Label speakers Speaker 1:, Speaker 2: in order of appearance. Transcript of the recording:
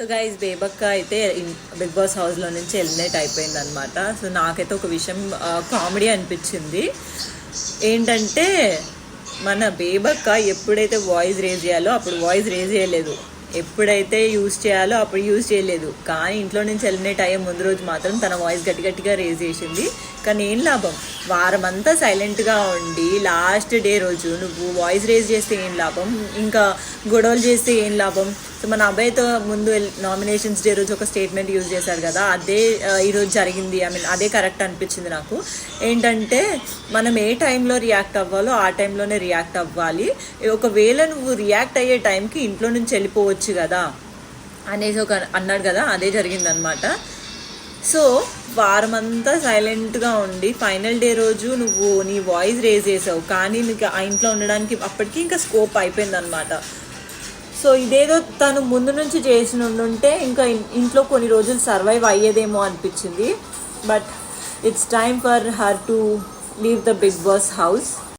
Speaker 1: So guys బేబక్క అయితే big boss హౌస్లో నుంచి ఎలిమినేట్ అయిపోయింది అనమాట సో నాకైతే ఒక విషయం కామెడీ అనిపించింది. ఏంటంటే మన బేబక్క ఎప్పుడైతే వాయిస్ రేజ్ చేయాలో అప్పుడు వాయిస్ రేజ్ చేయలేదు. ఎప్పుడైతే యూజ్ చేయాలో అప్పుడు యూజ్ చేయలేదు. కానీ ఇంట్లో నుంచి ఎలిమినేట్ అయ్యే ముందు రోజు మాత్రం తన వాయిస్ గట్టి గట్టిగా రేజ్ చేసింది. కానీ ఏం లాభం? వారం అంతా సైలెంట్గా ఉండి లాస్ట్ డే రోజు నువ్వు వాయిస్ రేజ్ చేస్తే ఏం లాభం? ఇంకా గొడవలు చేస్తే ఏం లాభం? సో మన అబ్బాయితో ముందు నామినేషన్స్ డే రోజు ఒక స్టేట్మెంట్ యూజ్ చేశారు కదా అదే ఈరోజు జరిగింది ఐ మీన్ అదే కరెక్ట్ అనిపించింది నాకు. ఏంటంటే మనం ఏ టైంలో రియాక్ట్ అవ్వాలో ఆ టైంలోనే రియాక్ట్ అవ్వాలి. ఒకవేళ నువ్వు రియాక్ట్ అయ్యే టైంకి ఇంట్లో నుంచి వెళ్ళిపోవచ్చు కదా అనేసి ఒక అన్నాడు కదా అదే జరిగిందనమాట. సో వారమంతా సైలెంట్గా ఉండి ఫైనల్ డే రోజు నువ్వు నీ వాయిస్ రేజ్ చేసావు. కానీ నీకు ఆ ఇంట్లో ఉండడానికి అప్పటికి ఇంకా స్కోప్ అయిపోయిందనమాట సో ఇదేదో తను ముందు నుంచి చేసిన ఉంటే ఇంకా ఇంట్లో కొన్ని రోజులు సర్వైవ్ అయ్యేదేమో అనిపించింది. But it's time for her to leave the Bigg Boss house.